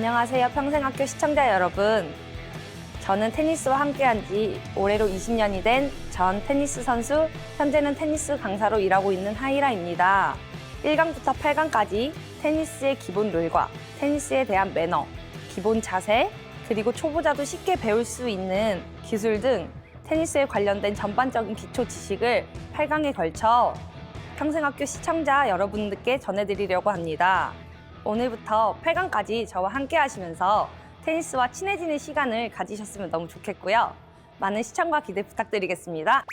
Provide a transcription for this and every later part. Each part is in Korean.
안녕하세요. 평생학교 시청자 여러분. 저는 테니스와 함께한 지 올해로 20년이 된 전 테니스 선수, 현재는 테니스 강사로 일하고 있는 하이라입니다. 1강부터 8강까지 테니스의 기본 룰과 테니스에 대한 매너, 기본 자세, 그리고 초보자도 쉽게 배울 수 있는 기술 등 테니스에 관련된 전반적인 기초 지식을 8강에 걸쳐 평생학교 시청자 여러분들께 전해드리려고 합니다. 오늘부터 8강까지 저와 함께 하시면서 테니스와 친해지는 시간을 가지셨으면 너무 좋겠고요. 많은 시청과 기대 부탁드리겠습니다.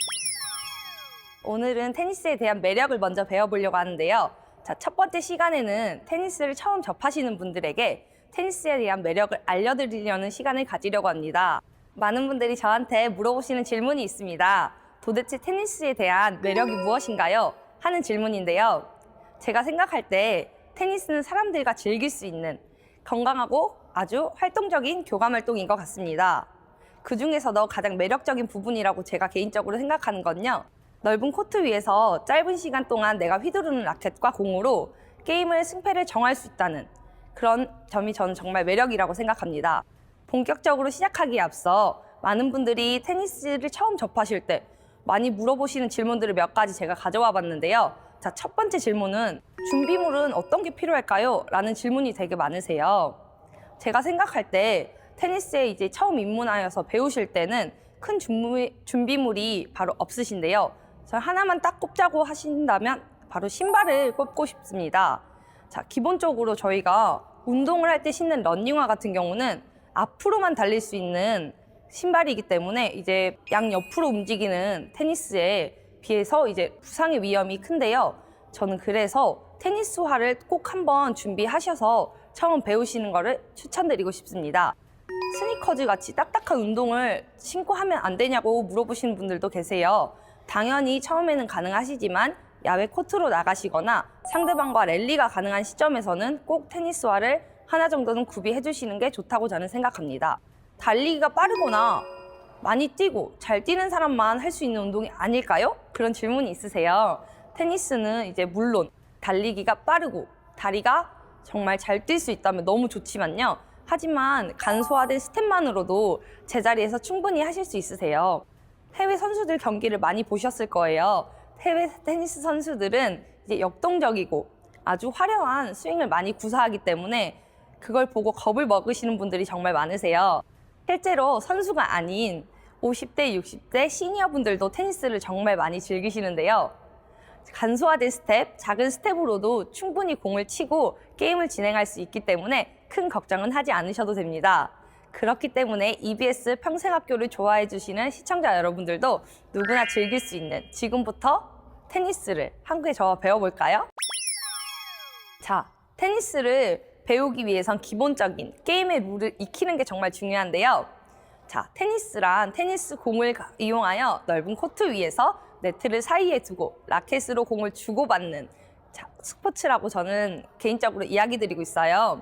오늘은 테니스에 대한 매력을 먼저 배워보려고 하는데요. 자, 첫 번째 시간에는 테니스를 처음 접하시는 분들에게 테니스에 대한 매력을 알려드리려는 시간을 가지려고 합니다. 많은 분들이 저한테 물어보시는 질문이 있습니다. 도대체 테니스에 대한 매력이 무엇인가요? 하는 질문인데요. 제가 생각할 때 테니스는 사람들과 즐길 수 있는 건강하고 아주 활동적인 교감 활동인 것 같습니다. 그 중에서도 가장 매력적인 부분이라고 제가 개인적으로 생각하는 건요. 넓은 코트 위에서 짧은 시간 동안 내가 휘두르는 라켓과 공으로 게임을 승패를 정할 수 있다는 그런 점이 저는 정말 매력이라고 생각합니다. 본격적으로 시작하기에 앞서 많은 분들이 테니스를 처음 접하실 때 많이 물어보시는 질문들을 몇 가지 제가 가져와 봤는데요. 자, 첫 번째 질문은 준비물은 어떤 게 필요할까요? 라는 질문이 되게 많으세요. 제가 생각할 때 테니스에 이제 처음 입문하여서 배우실 때는 큰 준비, 준비물이 바로 없으신데요. 저 하나만 딱 꼽자고 하신다면 바로 신발을 꼽고 싶습니다. 자, 기본적으로 저희가 운동을 할 때 신는 러닝화 같은 경우는 앞으로만 달릴 수 있는 신발이기 때문에 이제 양 옆으로 움직이는 테니스에 비해서 이제 부상의 위험이 큰데요. 저는 그래서 테니스화를 꼭 한번 준비하셔서 처음 배우시는 거를 추천드리고 싶습니다. 스니커즈 같이 딱딱한 운동을 신고 하면 안 되냐고 물어보시는 분들도 계세요. 당연히 처음에는 가능하시지만 야외 코트로 나가시거나 상대방과 랠리가 가능한 시점에서는 꼭 테니스화를 하나 정도는 구비해 주시는 게 좋다고 저는 생각합니다. 달리기가 빠르거나 많이 뛰고 잘 뛰는 사람만 할 수 있는 운동이 아닐까요? 그런 질문이 있으세요. 테니스는 이제 물론 달리기가 빠르고 다리가 정말 잘 뛸 수 있다면 너무 좋지만요. 하지만 간소화된 스텝만으로도 제자리에서 충분히 하실 수 있으세요. 해외 선수들 경기를 많이 보셨을 거예요. 해외 테니스 선수들은 이제 역동적이고 아주 화려한 스윙을 많이 구사하기 때문에 그걸 보고 겁을 먹으시는 분들이 정말 많으세요. 실제로 선수가 아닌 50대, 60대 시니어 분들도 테니스를 정말 많이 즐기시는데요. 간소화된 스텝, 작은 스텝으로도 충분히 공을 치고 게임을 진행할 수 있기 때문에 큰 걱정은 하지 않으셔도 됩니다. 그렇기 때문에 EBS 평생학교를 좋아해 주시는 시청자 여러분들도 누구나 즐길 수 있는 지금부터 테니스를 한국에 저와 배워볼까요? 자, 테니스를 배우기 위해선 기본적인 게임의 룰을 익히는 게 정말 중요한데요. 자, 테니스란 테니스 공을 가- 이용하여 넓은 코트 위에서 네트를 사이에 두고 라켓으로 공을 주고받는 자, 스포츠라고 저는 개인적으로 이야기 드리고 있어요.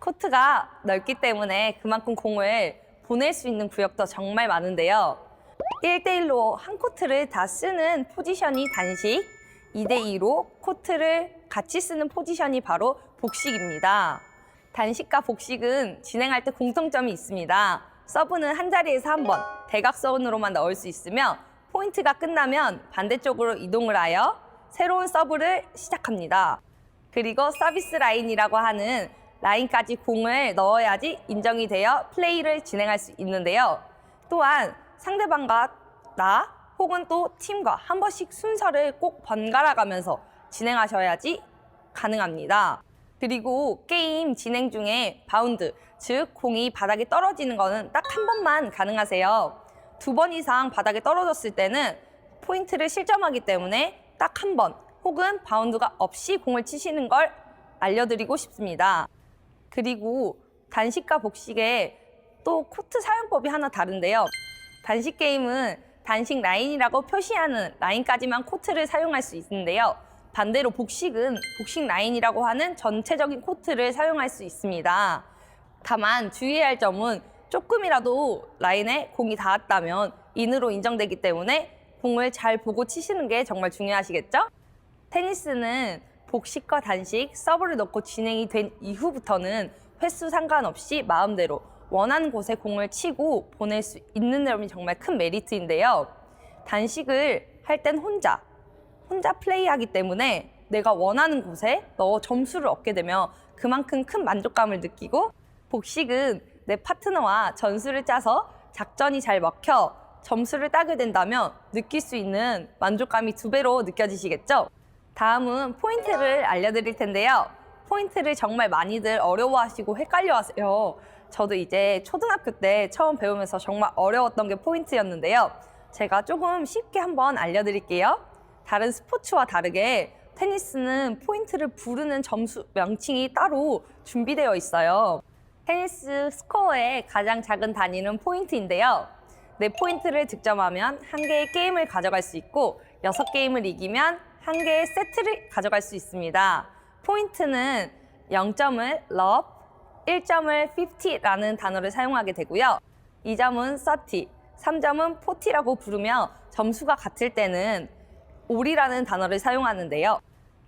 코트가 넓기 때문에 그만큼 공을 보낼 수 있는 구역도 정말 많은데요. 1대1로 한 코트를 다 쓰는 포지션이 단식, 2대2로 코트를 같이 쓰는 포지션이 바로 복식입니다. 단식과 복식은 진행할 때 공통점이 있습니다. 서브는 한 자리에서 한 번, 대각선으로만 넣을 수 있으며 포인트가 끝나면 반대쪽으로 이동을 하여 새로운 서브를 시작합니다. 그리고 서비스 라인이라고 하는 라인까지 공을 넣어야지 인정이 되어 플레이를 진행할 수 있는데요. 또한 상대방과 나 혹은 또 팀과 한 번씩 순서를 꼭 번갈아 가면서 진행하셔야지 가능합니다. 그리고 게임 진행 중에 바운드, 즉 공이 바닥에 떨어지는 거는 딱 한 번만 가능하세요. 두 번 이상 바닥에 떨어졌을 때는 포인트를 실점하기 때문에 딱 한 번 혹은 바운드가 없이 공을 치시는 걸 알려드리고 싶습니다. 그리고 단식과 복식의 또 코트 사용법이 하나 다른데요. 단식 게임은 단식 라인이라고 표시하는 라인까지만 코트를 사용할 수 있는데요. 반대로 복식은 복식 라인이라고 하는 전체적인 코트를 사용할 수 있습니다. 다만 주의해야 할 점은 조금이라도 라인에 공이 닿았다면 인으로 인정되기 때문에 공을 잘 보고 치시는 게 정말 중요하시겠죠? 테니스는 복식과 단식, 서브를 넣고 진행이 된 이후부터는 횟수 상관없이 마음대로 원하는 곳에 공을 치고 보낼 수 있는 점이 정말 큰 메리트인데요. 단식을 할 땐 혼자, 혼자 플레이하기 때문에 내가 원하는 곳에 너 점수를 얻게 되면 그만큼 큰 만족감을 느끼고 복식은 내 파트너와 전술을 짜서 작전이 잘 먹혀 점수를 따게 된다면 느낄 수 있는 만족감이 두 배로 느껴지시겠죠? 다음은 포인트를 알려드릴 텐데요. 포인트를 정말 많이들 어려워하시고 헷갈려하세요. 저도 이제 초등학교 때 처음 배우면서 정말 어려웠던 게 포인트였는데요. 제가 조금 쉽게 한번 알려드릴게요. 다른 스포츠와 다르게 테니스는 포인트를 부르는 점수 명칭이 따로 준비되어 있어요. 테니스 스코어의 가장 작은 단위는 포인트인데요. 네 포인트를 득점하면 한 개의 게임을 가져갈 수 있고 여섯 게임을 이기면 한 개의 세트를 가져갈 수 있습니다. 포인트는 0점을 love, 1점을 50라는 단어를 사용하게 되고요. 2점은 30, 3점은 40라고 부르며 점수가 같을 때는 올이라는 단어를 사용하는데요.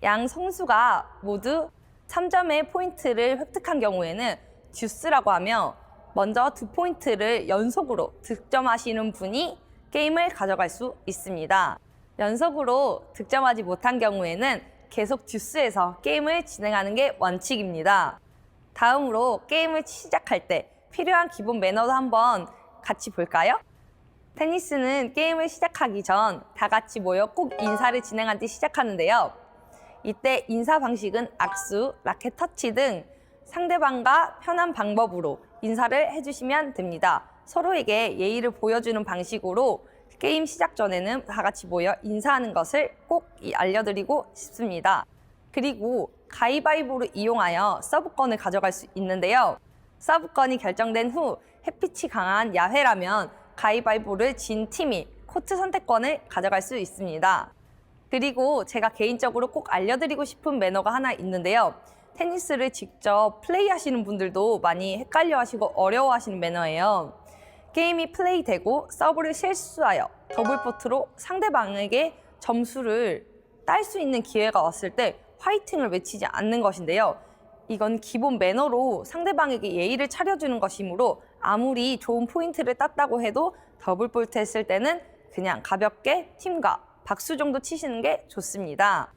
양 선수가 모두 3점의 포인트를 획득한 경우에는 듀스라고 하며 먼저 두 포인트를 연속으로 득점하시는 분이 게임을 가져갈 수 있습니다. 연속으로 득점하지 못한 경우에는 계속 듀스에서 게임을 진행하는 게 원칙입니다. 다음으로 게임을 시작할 때 필요한 기본 매너도 한번 같이 볼까요? 테니스는 게임을 시작하기 전 다 같이 모여 꼭 인사를 진행한 뒤 시작하는데요. 이때 인사 방식은 악수, 라켓 터치 등 상대방과 편한 방법으로 인사를 해주시면 됩니다. 서로에게 예의를 보여주는 방식으로 게임 시작 전에는 다 같이 모여 인사하는 것을 꼭 이- 알려드리고 싶습니다. 그리고 가위바위보를 이용하여 서브권을 가져갈 수 있는데요. 서브권이 결정된 후 햇빛이 강한 야회라면 가위바위보를 진 팀이 코트 선택권을 가져갈 수 있습니다. 그리고 제가 개인적으로 꼭 알려드리고 싶은 매너가 하나 있는데요. 테니스를 직접 플레이하시는 분들도 많이 헷갈려하시고 어려워하시는 매너예요. 게임이 플레이되고 서브를 실수하여 더블포트로 상대방에게 점수를 딸 수 있는 기회가 왔을 때 화이팅을 외치지 않는 것인데요. 이건 기본 매너로 상대방에게 예의를 차려주는 것이므로 아무리 좋은 포인트를 땄다고 해도 더블포트 했을 때는 그냥 가볍게 팀과 박수 정도 치시는 게 좋습니다.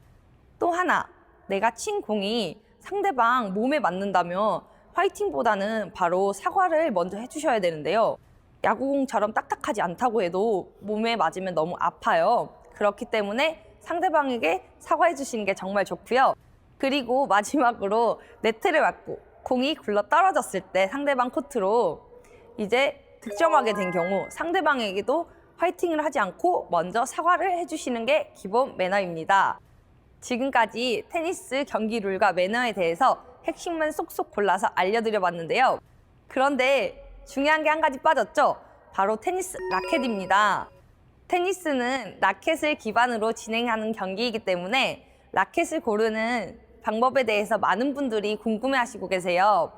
또 하나, 내가 친 공이 상대방 몸에 맞는다면 화이팅보다는 바로 사과를 먼저 해주셔야 되는데요. 야구공처럼 딱딱하지 않다고 해도 몸에 맞으면 너무 아파요. 그렇기 때문에 상대방에게 사과해 주시는 게 정말 좋고요. 그리고 마지막으로 네트를 맞고 공이 굴러 떨어졌을 때 상대방 코트로 이제 득점하게 된 경우 상대방에게도 화이팅을 하지 않고 먼저 사과를 해주시는 게 기본 매너입니다. 지금까지 테니스 경기 룰과 매너에 대해서 핵심만 쏙쏙 골라서 알려드려 봤는데요. 그런데 중요한 게 한 가지 빠졌죠? 바로 테니스 라켓입니다. 테니스는 라켓을 기반으로 진행하는 경기이기 때문에 라켓을 고르는 방법에 대해서 많은 분들이 궁금해 하시고 계세요.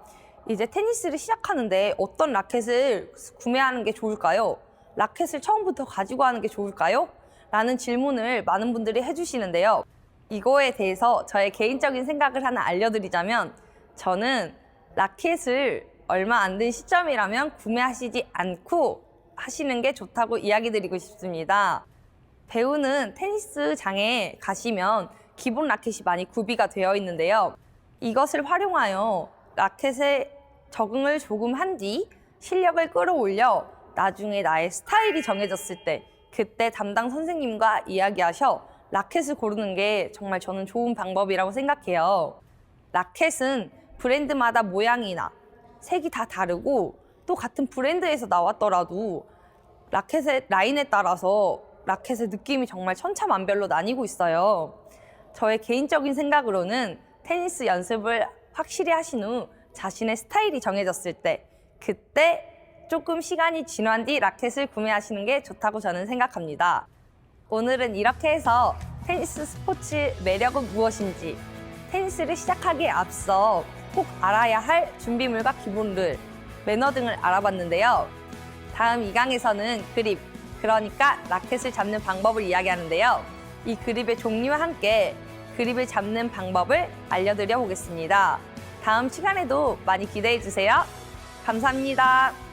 이제 테니스를 시작하는데 어떤 라켓을 구매하는 게 좋을까요? 라켓을 처음부터 가지고 하는 게 좋을까요? 라는 질문을 많은 분들이 해주시는데요. 이거에 대해서 저의 개인적인 생각을 하나 알려드리자면 저는 라켓을 얼마 안 된 시점이라면 구매하시지 않고 하시는 게 좋다고 이야기 드리고 싶습니다. 배우는 테니스장에 가시면 기본 라켓이 많이 구비가 되어 있는데요. 이것을 활용하여 라켓에 적응을 조금 한 뒤 실력을 끌어올려 나중에 나의 스타일이 정해졌을 때 그때 담당 선생님과 이야기하셔 라켓을 고르는 게 정말 저는 좋은 방법이라고 생각해요. 라켓은 브랜드마다 모양이나 색이 다 다르고 또 같은 브랜드에서 나왔더라도 라켓의 라인에 따라서 라켓의 느낌이 정말 천차만별로 나뉘고 있어요. 저의 개인적인 생각으로는 테니스 연습을 확실히 하신 후 자신의 스타일이 정해졌을 때 그때 조금 시간이 지난 뒤 라켓을 구매하시는 게 좋다고 저는 생각합니다. 오늘은 이렇게 해서 테니스 스포츠 매력은 무엇인지 테니스를 시작하기에 앞서 꼭 알아야 할 준비물과 기본룰, 매너 등을 알아봤는데요. 다음 2강에서는 그립, 그러니까 라켓을 잡는 방법을 이야기하는데요. 이 그립의 종류와 함께 그립을 잡는 방법을 알려드려 보겠습니다. 다음 시간에도 많이 기대해 주세요. 감사합니다.